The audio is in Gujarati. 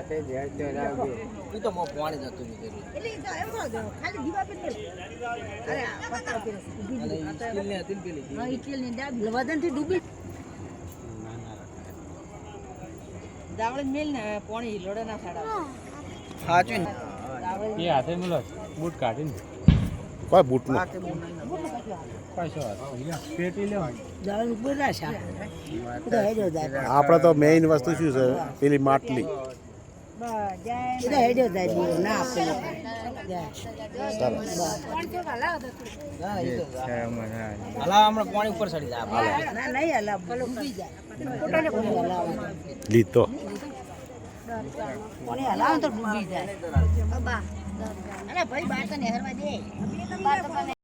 માથે ધ્યાન ચડાવજો ઈ તો મો પાણી જતું નહીં એટલે તો એમ કહો ખાલી દીવા પર અરે આ પતરા પર ઊભી અને જ. ઈ સ્ટીલ ને હતી પેલી હા, ઈ તેલની ડાબી. વજનથી ડૂબી દાવળે મેલ ને પોણી લોડે ના સાડા સાચું એ હાથે મિલો બૂટ કાઢીને. કોઈ બૂટનું કશો વાંધો પેટી લેવા દાવળ ઉપર રાશા તો હેડ્યો જાય આપણે તો મેઇન વસ્તુ શું છે? પેલી માટલી. જય હેડ્યો જાય દીવો ના આપે. જય. જાય જાય લીધો. કોને હલાવ તો ડૂબી જાય. ભાઈ બાર તો નહેરમાં દે.